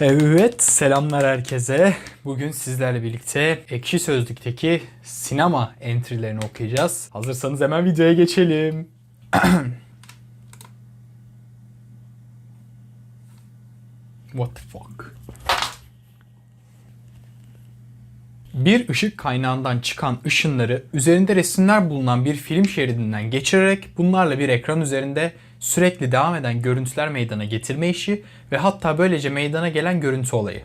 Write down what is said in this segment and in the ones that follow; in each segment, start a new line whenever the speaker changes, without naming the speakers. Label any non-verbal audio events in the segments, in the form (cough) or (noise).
Evet, selamlar herkese. Bugün sizlerle birlikte Ekşi Sözlük'teki sinema entry'lerini okuyacağız. Hazırsanız hemen videoya geçelim. (clears throat) What the fuck? Bir ışık kaynağından çıkan ışınları üzerinde resimler bulunan bir film şeridinden geçirerek bunlarla bir ekran üzerinde sürekli devam eden görüntüler meydana getirme işi ve hatta böylece meydana gelen görüntü olayı.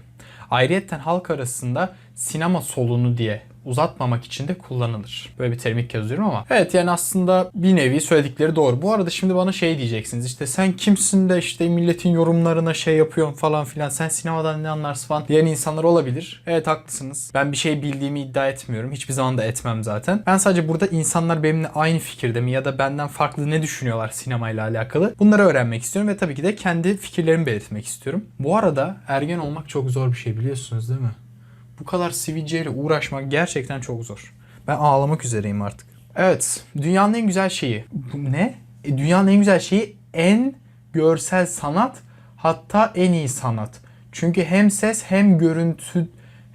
Ayrıyeten halk arasında sinema solunu diye uzatmamak için de kullanılır. Böyle bir terim ilk kez duyuyorum ama. Evet yani aslında bir nevi söyledikleri doğru. Bu arada şimdi bana şey diyeceksiniz işte sen kimsin de işte milletin yorumlarına şey yapıyorsun falan filan sen sinemadan ne anlarsın falan diyen insanlar olabilir. Evet haklısınız. Ben bir şey bildiğimi iddia etmiyorum. Hiçbir zaman da etmem zaten. Ben sadece burada insanlar benimle aynı fikirde mi ya da benden farklı ne düşünüyorlar sinemayla alakalı bunları öğrenmek istiyorum ve tabii ki de kendi fikirlerimi belirtmek istiyorum. Bu arada ergen olmak çok zor bir şey biliyorsunuz değil mi? Bu kadar sivilceyle uğraşmak gerçekten çok zor. Ben ağlamak üzereyim artık. Evet, dünyanın en güzel şeyi. Bu ne? E, dünyanın en güzel şeyi en görsel sanat, hatta en iyi sanat. Çünkü hem ses hem görüntü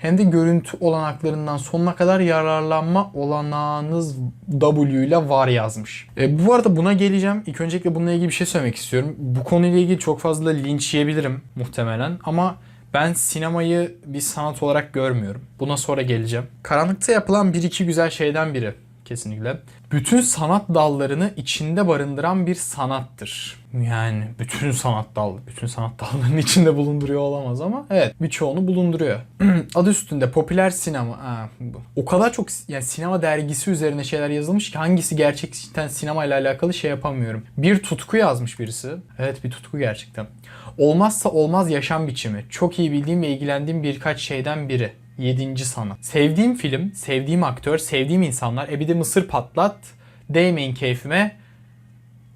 hem de görüntü olanaklarından sonuna kadar yararlanma olanağınız W ile var yazmış. E, bu arada buna geleceğim. İlk öncelikle bununla ilgili bir şey söylemek istiyorum. Bu konuyla ilgili çok fazla linç yiyebilirim muhtemelen ama ben sinemayı bir sanat olarak görmüyorum. Buna sonra geleceğim. Karanlıkta yapılan bir iki güzel şeyden biri kesinlikle. Bütün sanat dallarını içinde barındıran bir sanattır. Yani bütün sanat dal, bütün sanat dallarının içinde bulunduruyor olamaz ama evet birçoğunu bulunduruyor. (clears throat) Adı üstünde popüler sinema. Ha. O kadar çok yani sinema dergisi üzerine şeyler yazılmış ki hangisi gerçekten sinema ile alakalı şey yapamıyorum. Bir tutku yazmış birisi. Evet bir tutku gerçekten. Olmazsa olmaz yaşam biçimi. Çok iyi bildiğim ve ilgilendiğim birkaç şeyden biri. Yedinci sanat. Sevdiğim film, sevdiğim aktör, sevdiğim insanlar. E bir de mısır patlat. Değmeyin keyfime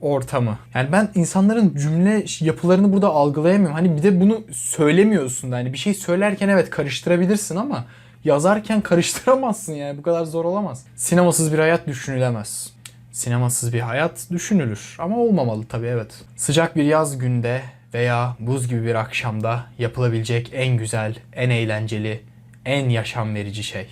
ortamı. Yani ben insanların cümle yapılarını burada algılayamıyorum. Hani bir de bunu söylemiyorsun da. Hani bir şey söylerken evet karıştırabilirsin ama yazarken (laughs) karıştıramazsın yani. Bu kadar zor olamaz. Sinemasız bir hayat düşünülemez. Sinemasız bir hayat düşünülür ama olmamalı tabii evet. Sıcak bir yaz günde veya buz gibi bir akşamda yapılabilecek en güzel, en eğlenceli, en yaşam verici şey.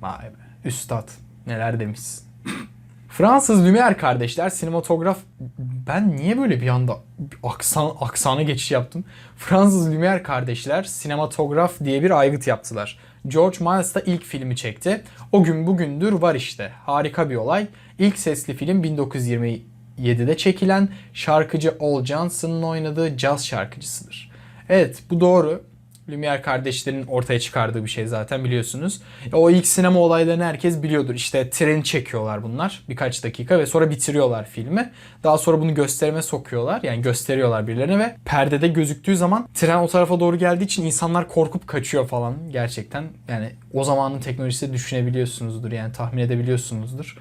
Vay be. Üstad neler demişsin. (clears throat) Fransız Lumière kardeşler sinematograf ben niye böyle bir anda aksan aksana geçiş yaptım? Fransız Lumière kardeşler sinematograf diye bir aygıt yaptılar. George Miles da ilk filmi çekti. O gün bugündür var işte. Harika bir olay. İlk sesli film 1927'de çekilen şarkıcı Ol Johnson'ın oynadığı caz şarkıcısıdır. Evet bu doğru. Lumière kardeşlerin ortaya çıkardığı bir şey zaten biliyorsunuz. E, O ilk sinema olaylarını herkes biliyordur. İşte tren çekiyorlar bunlar birkaç dakika ve sonra bitiriyorlar filmi. Daha sonra bunu gösterime sokuyorlar. Yani gösteriyorlar birilerine ve perdede gözüktüğü zaman tren o tarafa doğru geldiği için insanlar korkup kaçıyor falan. Gerçekten yani o zamanın teknolojisi düşünebiliyorsunuzdur yani tahmin edebiliyorsunuzdur.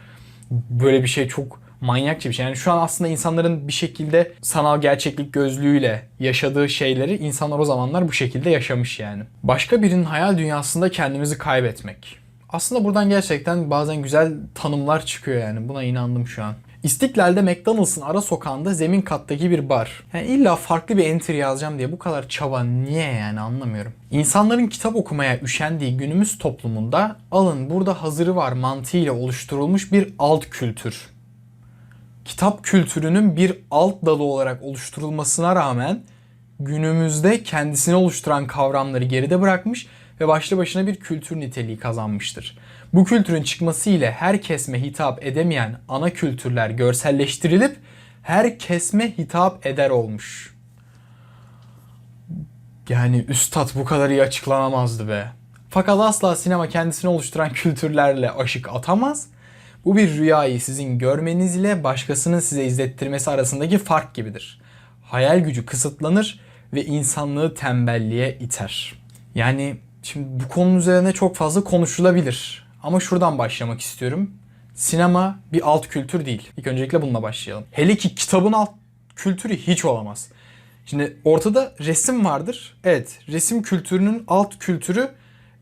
Böyle bir şey çok manyakça bir şey. Yani şu an aslında insanların bir şekilde sanal gerçeklik gözlüğüyle yaşadığı şeyleri insanlar o zamanlar bu şekilde yaşamış yani. Başka birinin hayal dünyasında kendimizi kaybetmek. Aslında buradan gerçekten bazen güzel tanımlar çıkıyor yani. Buna inandım şu an. İstiklal'de McDonald's'ın ara sokağında zemin kattaki bir bar. Yani illa farklı bir entry yazacağım diye bu kadar çaba niye yani anlamıyorum. İnsanların kitap okumaya üşendiği günümüz toplumunda alın burada hazırı var mantığıyla oluşturulmuş bir alt kültür kitap kültürünün bir alt dalı olarak oluşturulmasına rağmen günümüzde kendisini oluşturan kavramları geride bırakmış ve başlı başına bir kültür niteliği kazanmıştır. Bu kültürün çıkması ile her kesme hitap edemeyen ana kültürler görselleştirilip her kesme hitap eder olmuş. Yani üstad bu kadar iyi açıklanamazdı be. Fakat asla sinema kendisini oluşturan kültürlerle aşık atamaz. Bu bir rüyayı sizin görmeniz ile başkasının size izlettirmesi arasındaki fark gibidir. Hayal gücü kısıtlanır ve insanlığı tembelliğe iter. Yani şimdi bu konunun üzerine çok fazla konuşulabilir. Ama şuradan başlamak istiyorum. Sinema bir alt kültür değil. İlk öncelikle bununla başlayalım. Hele ki kitabın alt kültürü hiç olamaz. Şimdi ortada resim vardır. Evet, resim kültürünün alt kültürü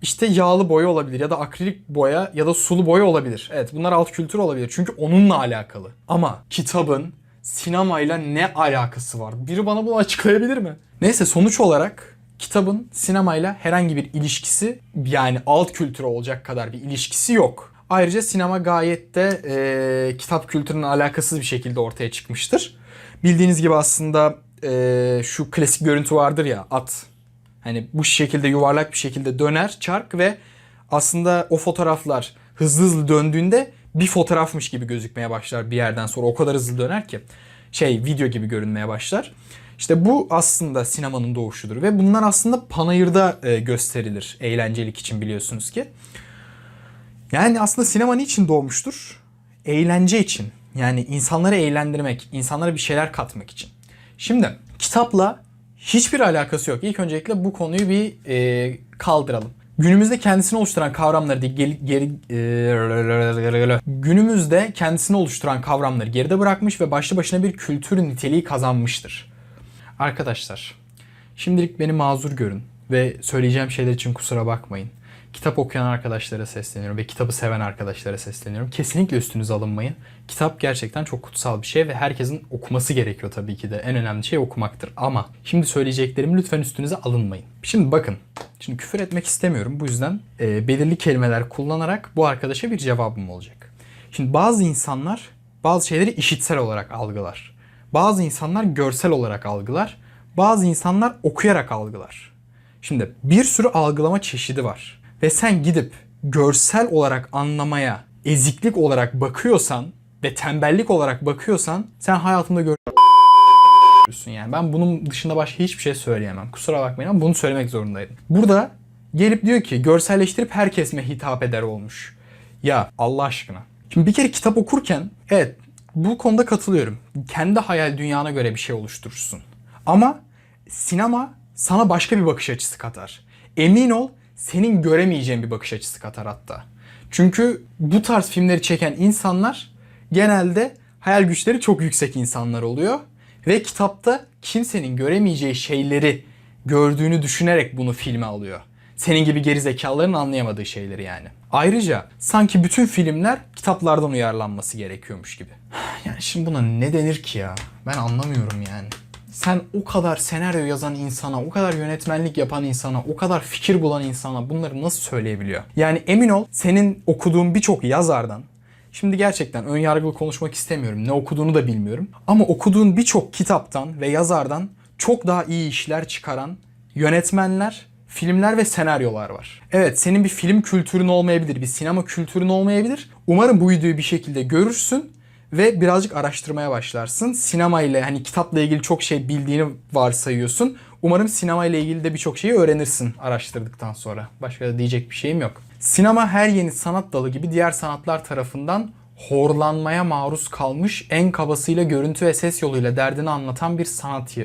işte yağlı boya olabilir ya da akrilik boya ya da sulu boya olabilir. Evet bunlar alt kültür olabilir çünkü onunla alakalı. Ama kitabın sinemayla ne alakası var? Biri bana bunu açıklayabilir mi? Neyse sonuç olarak kitabın sinemayla herhangi bir ilişkisi yani alt kültürü olacak kadar bir ilişkisi yok. Ayrıca sinema gayet de e, kitap kültürüne alakasız bir şekilde ortaya çıkmıştır. Bildiğiniz gibi aslında e, şu klasik görüntü vardır ya at. Hani bu şekilde yuvarlak bir şekilde döner çark ve aslında o fotoğraflar hızlı hızlı döndüğünde bir fotoğrafmış gibi gözükmeye başlar bir yerden sonra. O kadar hızlı döner ki şey video gibi görünmeye başlar. İşte bu aslında sinemanın doğuşudur ve bunlar aslında panayırda e, gösterilir eğlencelik için biliyorsunuz ki. Yani aslında sinema niçin doğmuştur? Eğlence için. Yani insanları eğlendirmek, insanlara bir şeyler katmak için. Şimdi kitapla hiçbir alakası yok. İlk öncelikle bu konuyu bir e, kaldıralım. Günümüzde kendisini oluşturan kavramları değil, geri, geri, e, günümüzde kendisini oluşturan kavramları geride bırakmış ve başlı başına bir kültür niteliği kazanmıştır. Arkadaşlar, şimdilik beni mazur görün ve söyleyeceğim şeyler için kusura bakmayın. Kitap okuyan arkadaşlara sesleniyorum ve kitabı seven arkadaşlara sesleniyorum. Kesinlikle üstünüze alınmayın. Kitap gerçekten çok kutsal bir şey ve herkesin okuması gerekiyor tabii ki de. En önemli şey okumaktır. Ama şimdi söyleyeceklerim lütfen üstünüze alınmayın. Şimdi bakın. Şimdi küfür etmek istemiyorum. Bu yüzden e, belirli kelimeler kullanarak bu arkadaşa bir cevabım olacak. Şimdi bazı insanlar bazı şeyleri işitsel olarak algılar. Bazı insanlar görsel olarak algılar. Bazı insanlar okuyarak algılar. Şimdi bir sürü algılama çeşidi var. Ve sen gidip görsel olarak anlamaya eziklik olarak bakıyorsan ve tembellik olarak bakıyorsan sen hayatında görürsün yani. Ben bunun dışında başka hiçbir şey söyleyemem. Kusura bakmayın ama bunu söylemek zorundaydım. Burada gelip diyor ki görselleştirip herkes mi hitap eder olmuş. Ya Allah aşkına. Şimdi bir kere kitap okurken evet bu konuda katılıyorum. Kendi hayal dünyana göre bir şey oluşturursun. Ama sinema sana başka bir bakış açısı katar. Emin ol senin göremeyeceğin bir bakış açısı katar hatta. Çünkü bu tarz filmleri çeken insanlar genelde hayal güçleri çok yüksek insanlar oluyor. Ve kitapta kimsenin göremeyeceği şeyleri gördüğünü düşünerek bunu filme alıyor. Senin gibi geri zekaların anlayamadığı şeyleri yani. Ayrıca sanki bütün filmler kitaplardan uyarlanması gerekiyormuş gibi. (sighs) Yani şimdi buna ne denir ki ya? Ben anlamıyorum yani sen o kadar senaryo yazan insana, o kadar yönetmenlik yapan insana, o kadar fikir bulan insana bunları nasıl söyleyebiliyor? Yani emin ol senin okuduğun birçok yazardan Şimdi gerçekten ön yargılı konuşmak istemiyorum. Ne okuduğunu da bilmiyorum. Ama okuduğun birçok kitaptan ve yazardan çok daha iyi işler çıkaran yönetmenler, filmler ve senaryolar var. Evet senin bir film kültürün olmayabilir, bir sinema kültürün olmayabilir. Umarım bu videoyu bir şekilde görürsün ve birazcık araştırmaya başlarsın. Sinema ile hani kitapla ilgili çok şey bildiğini varsayıyorsun. Umarım sinema ile ilgili de birçok şeyi öğrenirsin araştırdıktan sonra. Başka da diyecek bir şeyim yok. Sinema her yeni sanat dalı gibi diğer sanatlar tarafından horlanmaya maruz kalmış en kabasıyla görüntü ve ses yoluyla derdini anlatan bir sanat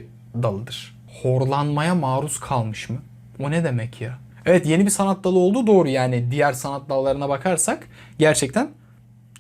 dalıdır. Horlanmaya maruz kalmış mı? O ne demek ya? Evet yeni bir sanat dalı olduğu doğru yani diğer sanat dallarına bakarsak gerçekten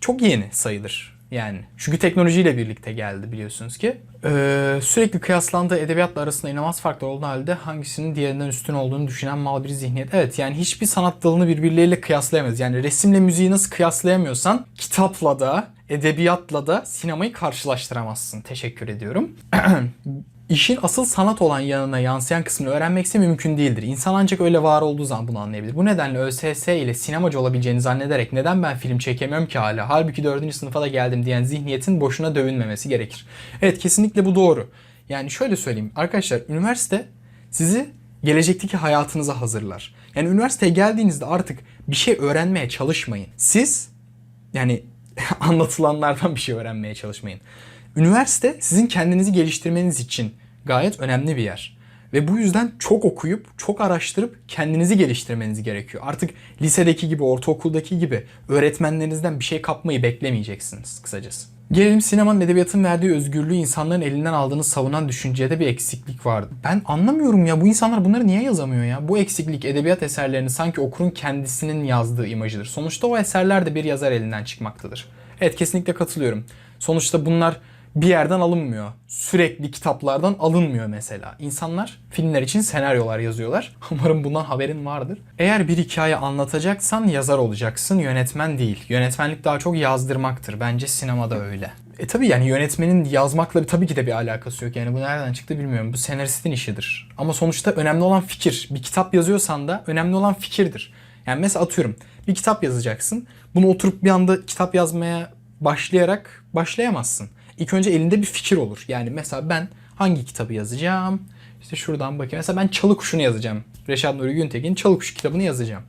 çok yeni sayılır. Yani çünkü teknolojiyle birlikte geldi biliyorsunuz ki. Ee, sürekli kıyaslandığı edebiyatla arasında inanılmaz farklı olduğu halde hangisinin diğerinden üstün olduğunu düşünen mal bir zihniyet. Evet yani hiçbir sanat dalını birbirleriyle kıyaslayamayız. Yani resimle müziği nasıl kıyaslayamıyorsan kitapla da edebiyatla da sinemayı karşılaştıramazsın. Teşekkür ediyorum. (clears throat) İşin asıl sanat olan yanına yansıyan kısmını öğrenmekse mümkün değildir. İnsan ancak öyle var olduğu zaman bunu anlayabilir. Bu nedenle ÖSS ile sinemacı olabileceğini zannederek neden ben film çekemiyorum ki hala halbuki 4. sınıfa da geldim diyen zihniyetin boşuna dövünmemesi gerekir. Evet kesinlikle bu doğru. Yani şöyle söyleyeyim arkadaşlar üniversite sizi gelecekteki hayatınıza hazırlar. Yani üniversiteye geldiğinizde artık bir şey öğrenmeye çalışmayın. Siz yani (laughs) anlatılanlardan bir şey öğrenmeye çalışmayın. Üniversite sizin kendinizi geliştirmeniz için gayet önemli bir yer. Ve bu yüzden çok okuyup, çok araştırıp kendinizi geliştirmeniz gerekiyor. Artık lisedeki gibi, ortaokuldaki gibi öğretmenlerinizden bir şey kapmayı beklemeyeceksiniz kısacası. Gelelim sinemanın edebiyatın verdiği özgürlüğü insanların elinden aldığını savunan düşüncede bir eksiklik vardı. Ben anlamıyorum ya bu insanlar bunları niye yazamıyor ya? Bu eksiklik edebiyat eserlerini sanki okurun kendisinin yazdığı imajıdır. Sonuçta o eserler de bir yazar elinden çıkmaktadır. Evet kesinlikle katılıyorum. Sonuçta bunlar bir yerden alınmıyor. Sürekli kitaplardan alınmıyor mesela. İnsanlar filmler için senaryolar yazıyorlar. (laughs) Umarım bundan haberin vardır. Eğer bir hikaye anlatacaksan yazar olacaksın, yönetmen değil. Yönetmenlik daha çok yazdırmaktır. Bence sinemada öyle. E tabii yani yönetmenin yazmakla tabii ki de bir alakası yok. Yani bu nereden çıktı bilmiyorum. Bu senaristin işidir. Ama sonuçta önemli olan fikir. Bir kitap yazıyorsan da önemli olan fikirdir. Yani mesela atıyorum bir kitap yazacaksın. Bunu oturup bir anda kitap yazmaya başlayarak başlayamazsın. İlk önce elinde bir fikir olur. Yani mesela ben hangi kitabı yazacağım? İşte şuradan bakayım. Mesela ben Çalı Kuşu'nu yazacağım. Reşat Nuri Güntekin'in Çalı Kuşu kitabını yazacağım.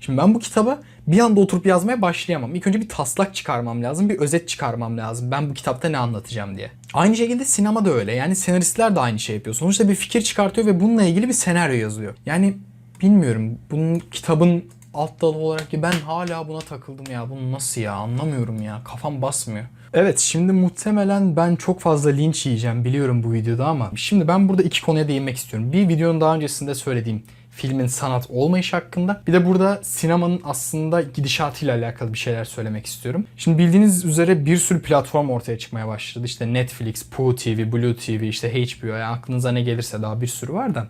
Şimdi ben bu kitaba bir anda oturup yazmaya başlayamam. İlk önce bir taslak çıkarmam lazım, bir özet çıkarmam lazım. Ben bu kitapta ne anlatacağım diye. Aynı şekilde sinema da öyle. Yani senaristler de aynı şey yapıyor. Sonuçta bir fikir çıkartıyor ve bununla ilgili bir senaryo yazıyor. Yani bilmiyorum. Bunun kitabın alt dalı olarak ki ben hala buna takıldım ya. Bunu nasıl ya anlamıyorum ya. Kafam basmıyor. Evet şimdi muhtemelen ben çok fazla linç yiyeceğim biliyorum bu videoda ama şimdi ben burada iki konuya değinmek istiyorum. Bir videonun daha öncesinde söylediğim filmin sanat olmayış hakkında. Bir de burada sinemanın aslında gidişatıyla alakalı bir şeyler söylemek istiyorum. Şimdi bildiğiniz üzere bir sürü platform ortaya çıkmaya başladı. İşte Netflix, Poo TV, Blue TV, işte HBO yani aklınıza ne gelirse daha bir sürü var da.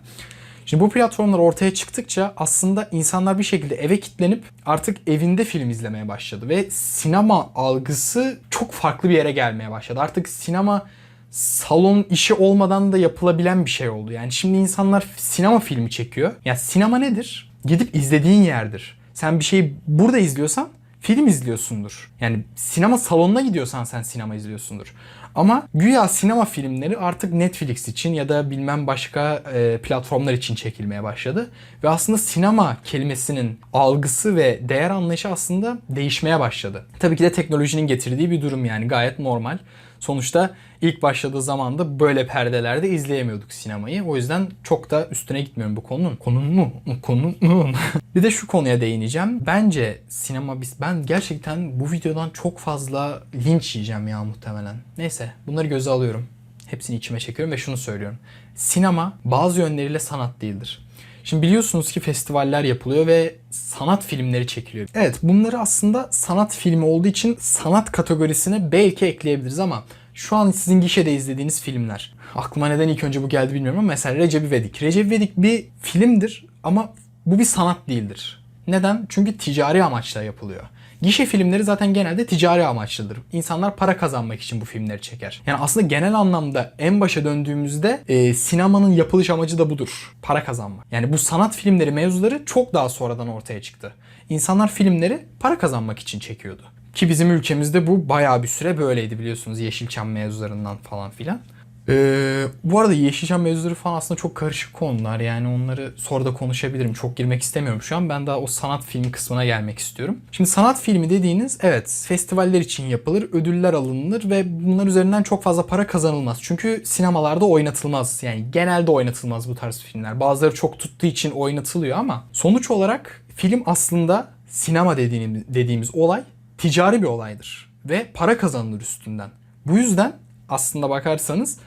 Şimdi bu platformlar ortaya çıktıkça aslında insanlar bir şekilde eve kilitlenip artık evinde film izlemeye başladı ve sinema algısı çok farklı bir yere gelmeye başladı. Artık sinema salon işi olmadan da yapılabilen bir şey oldu. Yani şimdi insanlar sinema filmi çekiyor. Ya sinema nedir? Gidip izlediğin yerdir. Sen bir şeyi burada izliyorsan film izliyorsundur. Yani sinema salonuna gidiyorsan sen sinema izliyorsundur. Ama güya sinema filmleri artık Netflix için ya da bilmem başka e, platformlar için çekilmeye başladı. Ve aslında sinema kelimesinin algısı ve değer anlayışı aslında değişmeye başladı. Tabii ki de teknolojinin getirdiği bir durum yani gayet normal. Sonuçta ilk başladığı zaman da böyle perdelerde izleyemiyorduk sinemayı. O yüzden çok da üstüne gitmiyorum bu konunun. Konun mu? Konun mu? (laughs) bir de şu konuya değineceğim. Bence sinema biz ben gerçekten bu videodan çok fazla linç yiyeceğim ya muhtemelen. Neyse bunları göze alıyorum. Hepsini içime çekiyorum ve şunu söylüyorum. Sinema bazı yönleriyle sanat değildir. Şimdi biliyorsunuz ki festivaller yapılıyor ve sanat filmleri çekiliyor. Evet bunları aslında sanat filmi olduğu için sanat kategorisine belki ekleyebiliriz ama şu an sizin gişede izlediğiniz filmler. Aklıma neden ilk önce bu geldi bilmiyorum ama mesela Recep İvedik. Recep İvedik bir filmdir ama bu bir sanat değildir. Neden? Çünkü ticari amaçla yapılıyor. Gişe filmleri zaten genelde ticari amaçlıdır. İnsanlar para kazanmak için bu filmleri çeker. Yani aslında genel anlamda en başa döndüğümüzde e, sinemanın yapılış amacı da budur. Para kazanmak. Yani bu sanat filmleri mevzuları çok daha sonradan ortaya çıktı. İnsanlar filmleri para kazanmak için çekiyordu. Ki bizim ülkemizde bu bayağı bir süre böyleydi biliyorsunuz Yeşilçam mevzularından falan filan. Ee, bu arada Yeşilçam mevzuları falan aslında çok karışık konular. Yani onları sonra da konuşabilirim. Çok girmek istemiyorum şu an. Ben daha o sanat filmi kısmına gelmek istiyorum. Şimdi sanat filmi dediğiniz evet festivaller için yapılır, ödüller alınır ve bunlar üzerinden çok fazla para kazanılmaz. Çünkü sinemalarda oynatılmaz. Yani genelde oynatılmaz bu tarz filmler. Bazıları çok tuttuğu için oynatılıyor ama sonuç olarak film aslında sinema dediğimiz, dediğimiz olay ticari bir olaydır. Ve para kazanılır üstünden. Bu yüzden aslında bakarsanız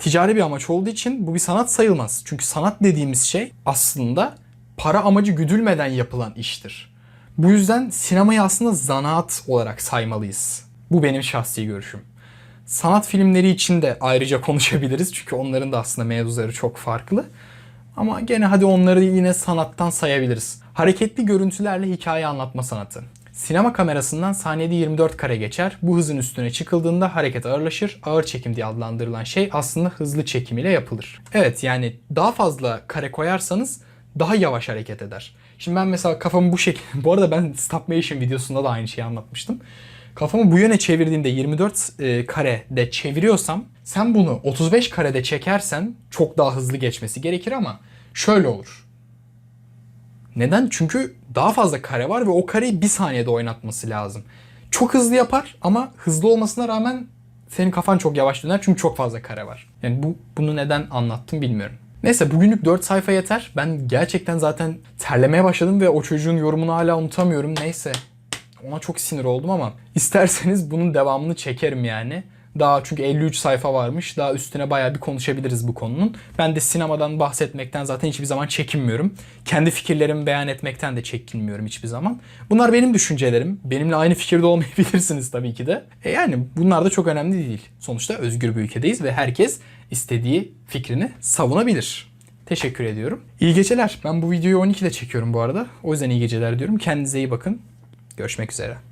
ticari bir amaç olduğu için bu bir sanat sayılmaz. Çünkü sanat dediğimiz şey aslında para amacı güdülmeden yapılan iştir. Bu yüzden sinemayı aslında zanaat olarak saymalıyız. Bu benim şahsi görüşüm. Sanat filmleri için de ayrıca (laughs) konuşabiliriz çünkü onların da aslında mevzuları çok farklı. Ama gene hadi onları yine sanattan sayabiliriz. Hareketli görüntülerle hikaye anlatma sanatı. Sinema kamerasından saniyede 24 kare geçer. Bu hızın üstüne çıkıldığında hareket ağırlaşır. Ağır çekim diye adlandırılan şey aslında hızlı çekim ile yapılır. Evet yani daha fazla kare koyarsanız daha yavaş hareket eder. Şimdi ben mesela kafamı bu şekilde... (laughs) Bu arada ben stop motion videosunda da aynı şeyi anlatmıştım. Kafamı bu yöne çevirdiğimde 24 e, karede çeviriyorsam sen bunu 35 karede çekersen çok daha hızlı geçmesi gerekir ama şöyle olur. Neden? Çünkü daha fazla kare var ve o kareyi bir saniyede oynatması lazım. Çok hızlı yapar ama hızlı olmasına rağmen senin kafan çok yavaş döner çünkü çok fazla kare var. Yani bu bunu neden anlattım bilmiyorum. Neyse bugünlük 4 sayfa yeter. Ben gerçekten zaten terlemeye başladım ve o çocuğun yorumunu hala unutamıyorum. Neyse ona çok sinir oldum ama isterseniz bunun devamını çekerim yani. Daha çünkü 53 sayfa varmış. Daha üstüne bayağı bir konuşabiliriz bu konunun. Ben de sinemadan bahsetmekten zaten hiçbir zaman çekinmiyorum. Kendi fikirlerimi beyan etmekten de çekinmiyorum hiçbir zaman. Bunlar benim düşüncelerim. Benimle aynı fikirde (laughs) olmayabilirsiniz tabii ki de. E yani bunlar da çok önemli değil. Sonuçta özgür bir ülkedeyiz ve herkes istediği fikrini savunabilir. Teşekkür ediyorum. İyi geceler. Ben bu videoyu 12'de çekiyorum bu arada. O yüzden iyi geceler diyorum. Kendinize iyi bakın. Görüşmek üzere.